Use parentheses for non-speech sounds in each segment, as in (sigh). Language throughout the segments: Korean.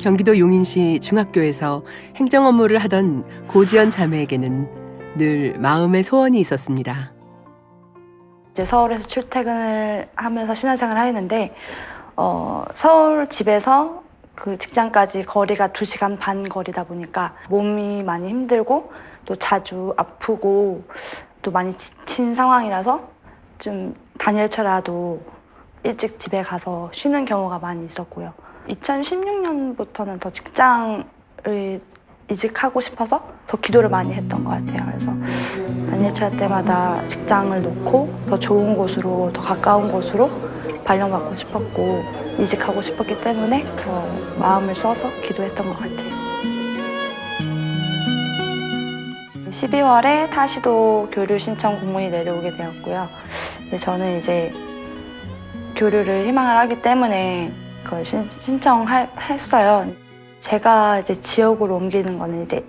경기도 용인시 중학교에서 행정 업무를 하던 고지연 자매에게는 늘 마음의 소원이 있었습니다. 이제 서울에서 출퇴근을 하면서 신혼생활을 하는데 어, 서울 집에서 그 직장까지 거리가 2시간 반 거리다 보니까 몸이 많이 힘들고 또 자주 아프고 또 많이 지친 상황이라서 좀 당일쳐라도 일찍 집에 가서 쉬는 경우가 많이 있었고요. 2016년부터는 더 직장을 이직하고 싶어서 더 기도를 많이 했던 것 같아요. 그래서 안예차 때마다 직장을 놓고 더 좋은 곳으로 더 가까운 곳으로 발령받고 싶었고 이직하고 싶었기 때문에 더 마음을 써서 기도했던 것 같아요. 12월에 타시도 교류 신청 공문이 내려오게 되었고요. 근데 저는 이제 교류를 희망을 하기 때문에 그걸 신, 신청했어요. 제가 이제 지역으로 옮기는 거는 이제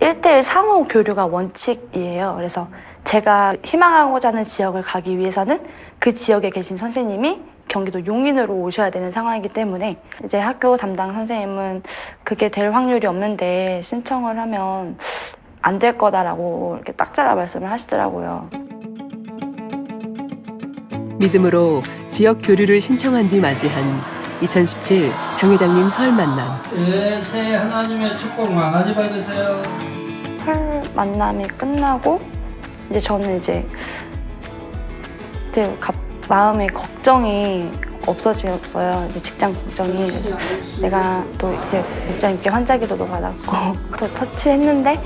1대1 상호 교류가 원칙이에요. 그래서 제가 희망하고자 하는 지역을 가기 위해서는 그 지역에 계신 선생님이 경기도 용인으로 오셔야 되는 상황이기 때문에 이제 학교 담당 선생님은 그게 될 확률이 없는데 신청을 하면 안 될 거다라고 이렇게 딱 잘라 말씀을 하시더라고요. 믿음으로 지역 교류를 신청한 뒤 맞이한 2017 당회장님 설 만남. 예, 새해 하나님의 축복 많이 받으세요. 설 만남이 끝나고 이제 저는 이제 갑- 마음에 걱 정이 없어지었어요. 이제 직장 걱정이 그래서 내가 또 이제 목자님께 환자 기도도 받았고 (laughs) 더 터치했는데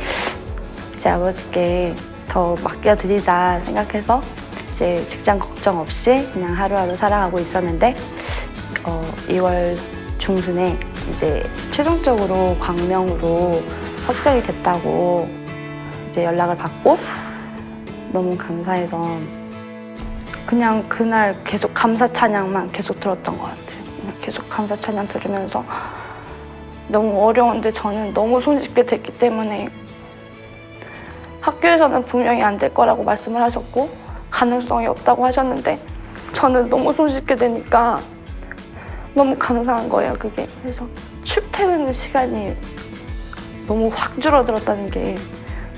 이제 아버지께 더 맡겨드리자 생각해서 이제 직장 걱정 없이 그냥 하루하루 살아가고 있었는데 어, 2월 중순에 이제 최종적으로 광명으로 확정이 됐다고 이제 연락을 받고 너무 감사해서 그냥 그날 계속 감사 찬양만 계속 들었던 것 같아요. 계속 감사 찬양 들으면서 너무 어려운데 저는 너무 손쉽게 됐기 때문에 학교에서는 분명히 안 될 거라고 말씀을 하셨고 가능성이 없다고 하셨는데 저는 너무 손쉽게 되니까 너무 감사한 거예요 그게 그래서 출퇴근 시간이 너무 확 줄어들었다는 게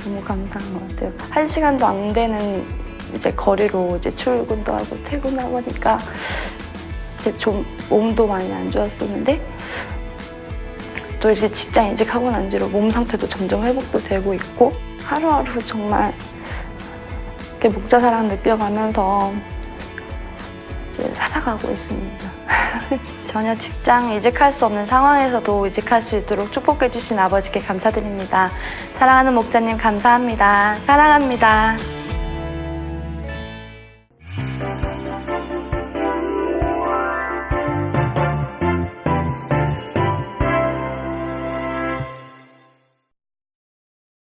너무 감사한 것 같아요 한 시간도 안 되는 이제 거리로 이제 출근도 하고 퇴근하고 하니까 이제 좀 몸도 많이 안 좋았었는데 또 이제 직장 이직하고 난 뒤로 몸 상태도 점점 회복도 되고 있고 하루하루 정말 이렇게 목자 사랑 느껴가면서 이제 살아가고 있습니다. (laughs) 전혀 직장 이직할 수 없는 상황에서도 이직할 수 있도록 축복해 주신 아버지께 감사드립니다. 사랑하는 목자님 감사합니다. 사랑합니다.